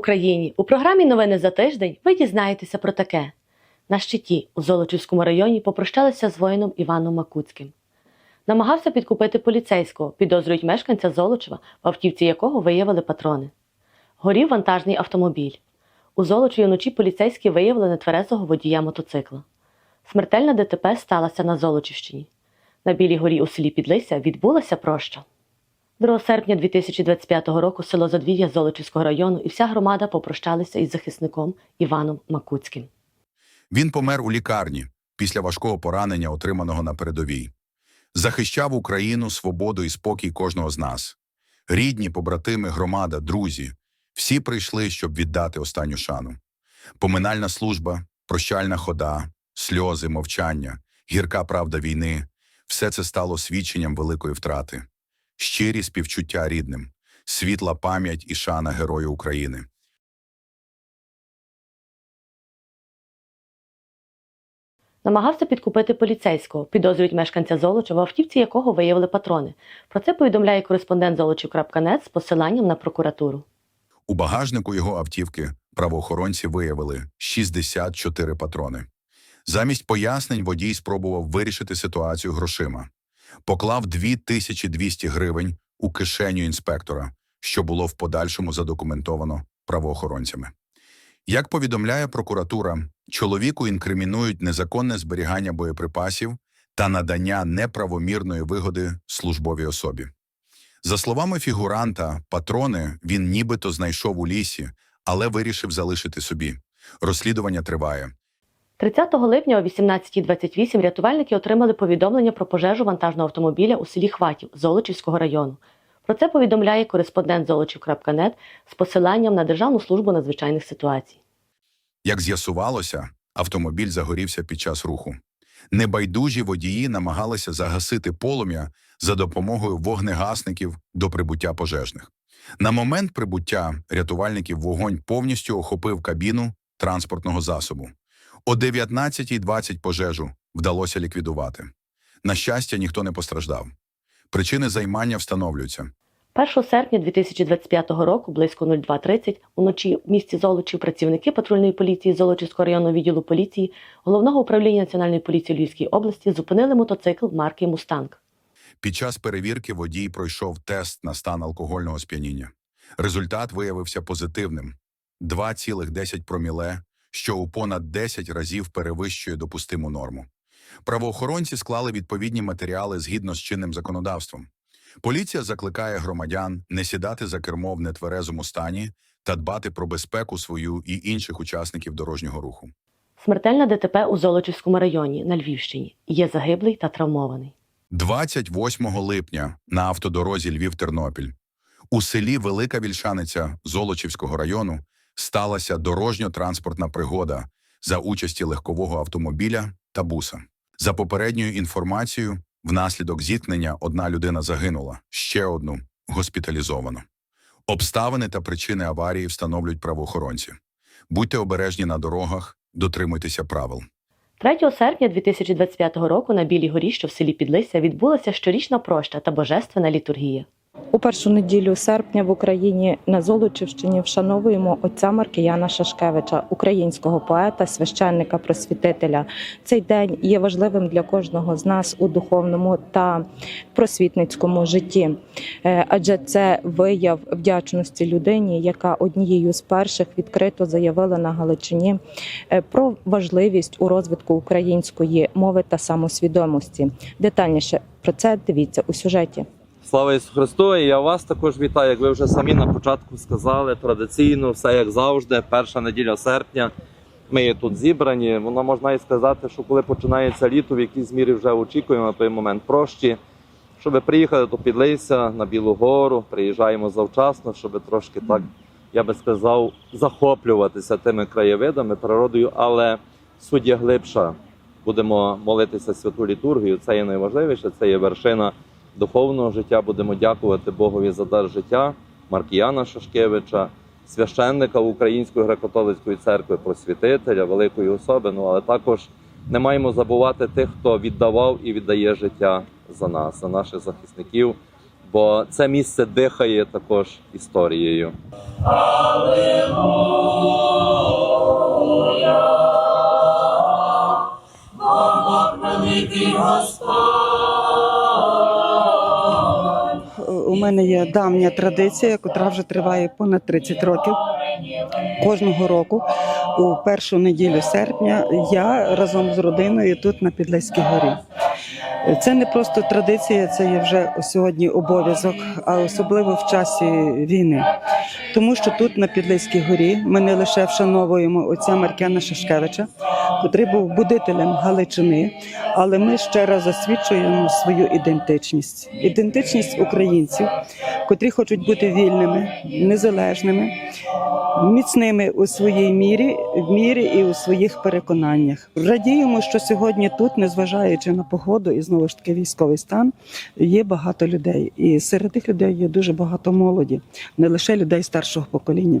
Україні! У програмі Новини за тиждень ви дізнаєтеся про таке. На щиті у Золочівському районі попрощалися з воїном Іваном Макуцьким. Намагався підкупити поліцейського, підозрюють мешканця Золочева, в автівці якого виявили патрони. Горів вантажний автомобіль. У Золочеві вночі поліцейські виявили нетверезого водія мотоцикла. Смертельна ДТП сталася на Золочівщині. На Білій горі у селі Підлися відбулася проща. 2 серпня 2025 року село Задвір'я Золочівського району і вся громада попрощалися із захисником Іваном Макуцьким. Він помер у лікарні після важкого поранення, отриманого на передовій. Захищав Україну, свободу і спокій кожного з нас. Рідні, побратими, громада, друзі – всі прийшли, щоб віддати останню шану. Поминальна служба, прощальна хода, сльози, мовчання, гірка правда війни – все це стало свідченням великої втрати. Щирі співчуття рідним, світла пам'ять і шана Герою України. Намагався підкупити поліцейського, підозрюють мешканця Золочева, в автівці якого виявили патрони. Про це повідомляє кореспондент Золочів.нет з посиланням на прокуратуру. У багажнику його автівки правоохоронці виявили 64 патрони. Замість пояснень водій спробував вирішити ситуацію грошима. Поклав 2200 гривень у кишеню інспектора, що було в подальшому задокументовано правоохоронцями. Як повідомляє прокуратура, чоловіку інкримінують незаконне зберігання боєприпасів та надання неправомірної вигоди службовій особі. За словами фігуранта, патрони він нібито знайшов у лісі, але вирішив залишити собі. Розслідування триває. 30 липня о 18.28 рятувальники отримали повідомлення про пожежу вантажного автомобіля у селі Хватів Золочівського району. Про це повідомляє кореспондент Золочів.нет з посиланням на Державну службу надзвичайних ситуацій. Як з'ясувалося, автомобіль загорівся під час руху. Небайдужі водії намагалися загасити полум'я за допомогою вогнегасників до прибуття пожежних. На момент прибуття рятувальників вогонь повністю охопив кабіну транспортного засобу. О 19.20 пожежу вдалося ліквідувати. На щастя, ніхто не постраждав. Причини займання встановлюються. 1 серпня 2025 року, близько 02.30, уночі в місті Золочів працівники патрульної поліції Золочівського районного відділу поліції Головного управління Національної поліції Львівської області зупинили мотоцикл марки Мустанг. Під час перевірки водій пройшов тест на стан алкогольного сп'яніння. Результат виявився позитивним – 2,10 проміле, що у понад 10 разів перевищує допустиму норму. Правоохоронці склали відповідні матеріали згідно з чинним законодавством. Поліція закликає громадян не сідати за кермо в нетверезому стані та дбати про безпеку свою і інших учасників дорожнього руху. Смертельна ДТП у Золочівському районі на Львівщині. Є загиблий та травмований. 28 липня на автодорозі Львів-Тернопіль у селі Велика Вільшаниця Золочівського району сталася дорожньо-транспортна пригода за участі легкового автомобіля та буса. За попередньою інформацією, внаслідок зіткнення одна людина загинула, ще одну госпіталізовано. Обставини та причини аварії встановлюють правоохоронці. Будьте обережні на дорогах, дотримуйтеся правил. 3 серпня 2025 року на Білій горі, що в селі Підлися, відбулася щорічна проща та божественна літургія. У першу неділю серпня в Україні на Золочівщині вшановуємо отця Маркіяна Шашкевича, українського поета, священника, просвітителя. Цей день є важливим для кожного з нас у духовному та просвітницькому житті, Е, адже це вияв вдячності людині, яка однією з перших відкрито заявила на Галичині е, про важливість у розвитку української мови та самосвідомості. Детальніше про це дивіться у сюжеті. Слава Ісусу Христу! І я вас також вітаю, як ви вже самі на початку сказали, традиційно, все як завжди, перша неділя серпня. Ми є тут зібрані. Воно можна і сказати, що коли починається літо, в якійсь мірі вже очікуємо на той момент прощі, щоб приїхати до Підлися на Білу Гору, приїжджаємо завчасно, щоб трошки так, я би сказав, захоплюватися тими краєвидами, природою, але є глибша. Будемо молитися святу літургію. Це є найважливіше, це є вершина духовного життя. Будемо дякувати Богові за дар життя Маркіяна Шашкевича, священника Української греко-католицької церкви, просвітителя, великої особи. Ну але також не маємо забувати тих, хто віддавав і віддає життя за нас, за наших захисників. бо це місце дихає також історією. У мене є давня традиція, яка вже триває понад 30 років. Кожного року, у першу неділю серпня, я разом з родиною тут на Підлеській горі. Це не просто традиція, це є вже сьогодні обов'язок, а особливо в часі війни. Тому що тут на Підлеській горі ми не лише вшановуємо отця Маркяна Шашкевича, котрий був будителем Галичини, але ми ще раз засвідчуємо свою ідентичність, ідентичність українців, котрі хочуть бути вільними, незалежними, міцними у своїй мірі, в мірі і у своїх переконаннях. Радіємо, що сьогодні тут, незважаючи на погоду і знову ж таки військовий стан, є багато людей. І серед тих людей є дуже багато молоді, не лише людей старшого покоління.